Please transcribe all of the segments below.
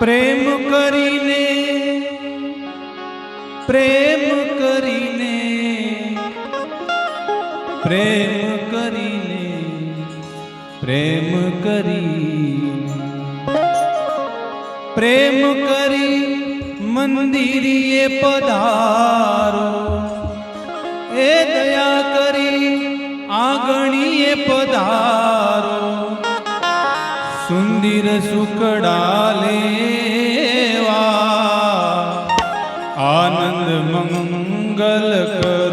પ્રેમ કરીને પ્રેમ કરીને પ્રેમ કરીને, પ્રેમ કરી પ્રેમ કરી મંદિરીએ પધારો, એ દયા કરી આગણીએ પધારો. શરીર સુકડા લેવા આનંદ મંગલ કર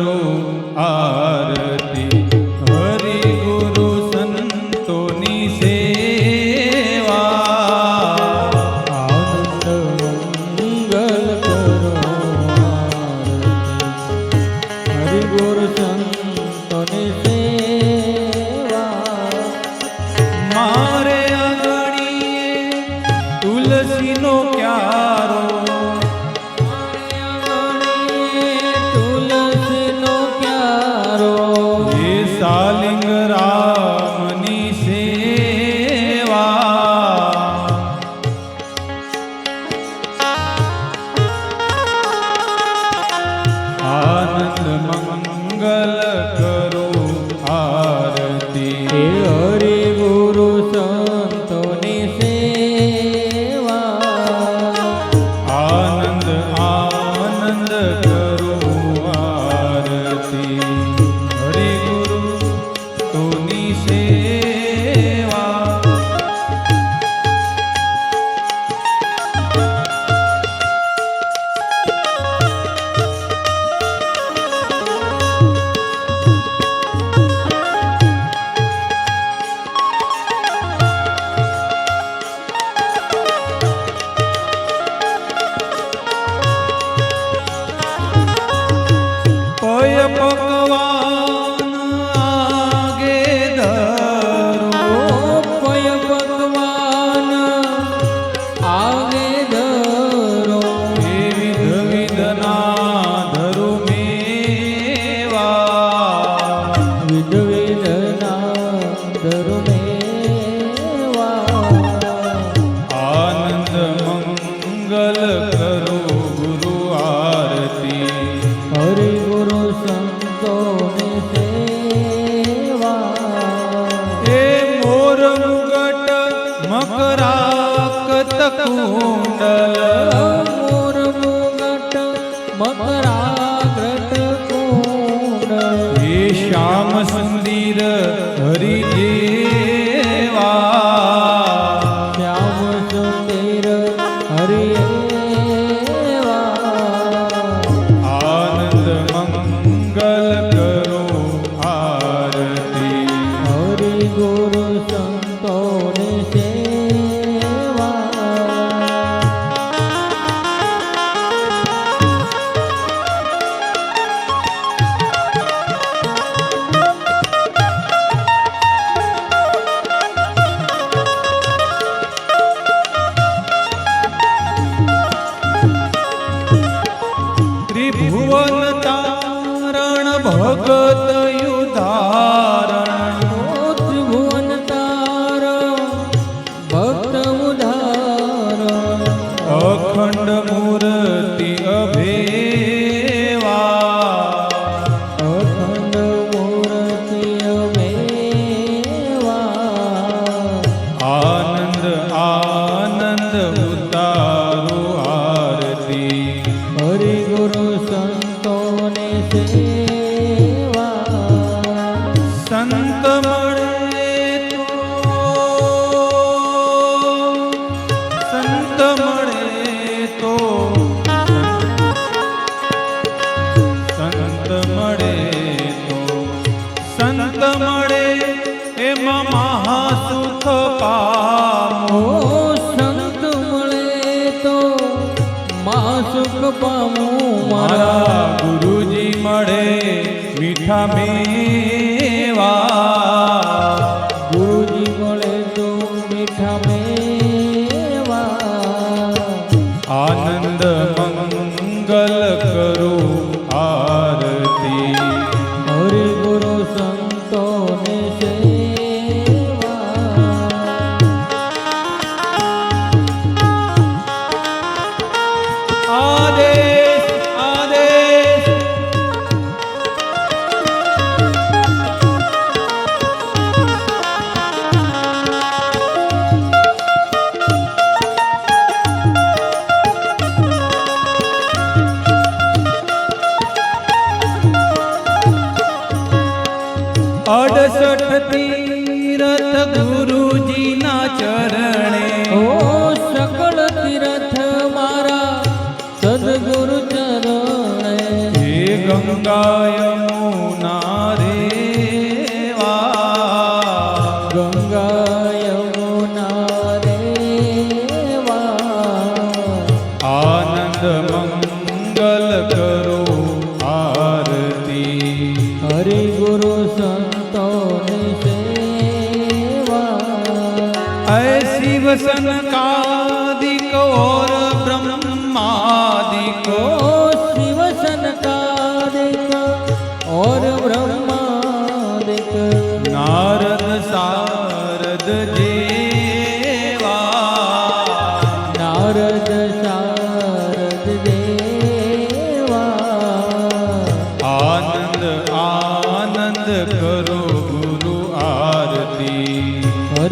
પોય પોક मंगल कर પામું મારા ગુરુજી મળે મીઠા મેં गंगा यमुना रेवा गंगा यमुना रेवा आनंद मंगल करो आरती। हरि गुरु संतों ने सेवा। ऐसी वसन का दिकोर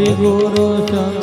સદગુરુ સંત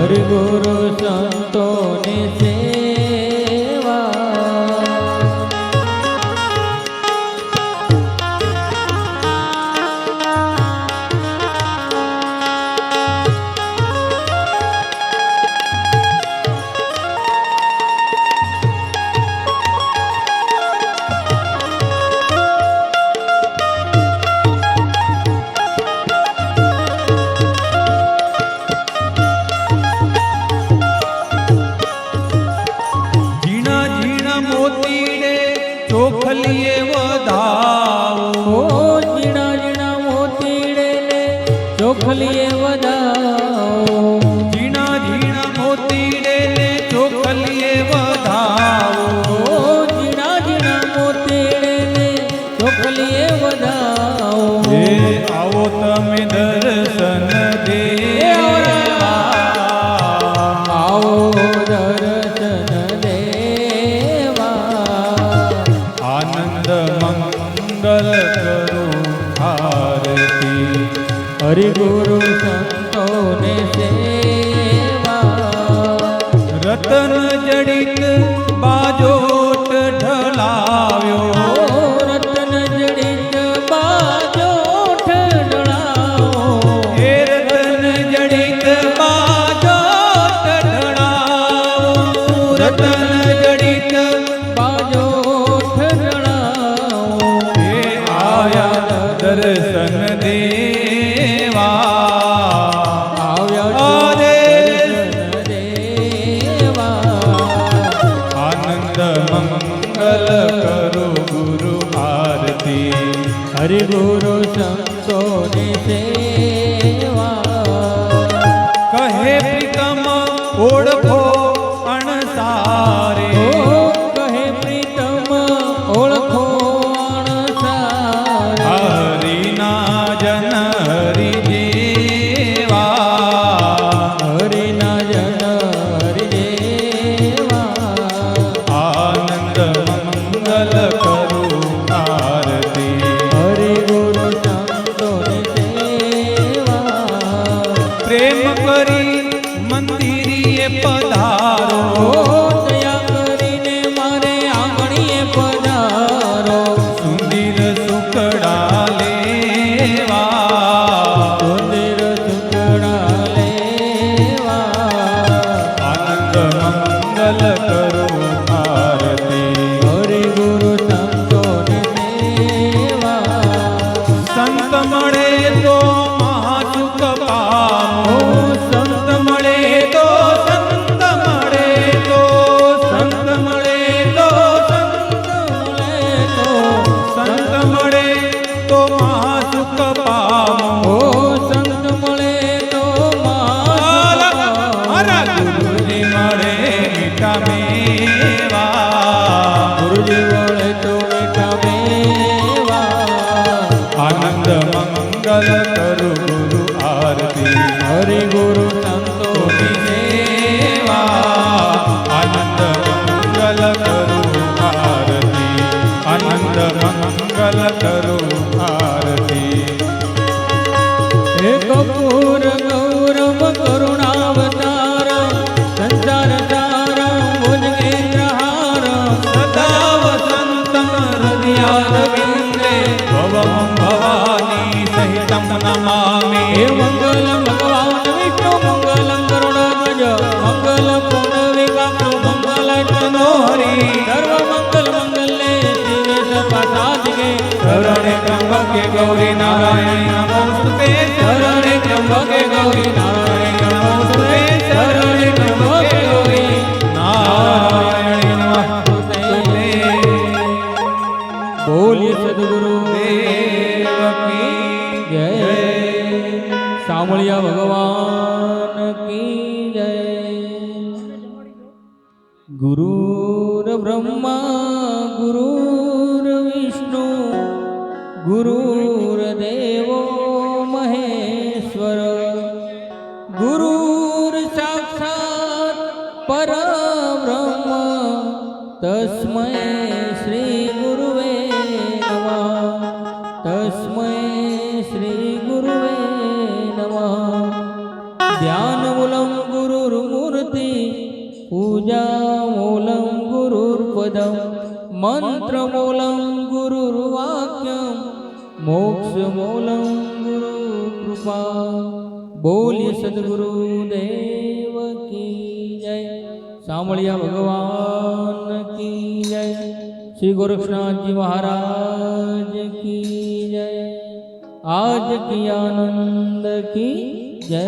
હર ગુરુ સંતોને સેવા કરીએ વધાવો હે આવો તમે દર્શન દેવા આવો દર્શન દેવા આનંદ મંગલ કરો આરતી હરિગુરુ સંતોને સેવા રતન જડિત બાજો গুরু Adam. मन्त्रमूलं गुरुर्वाक्यं, मोक्षमूलं गुरुकृपा। બોલીએ સદગુરુ દેવ કી જય સાંભળ્યા ભગવાન કી જય શ્રી ગોરક્ષનાથજી મહારાજ કી જય આજ કી આનંદ કી જય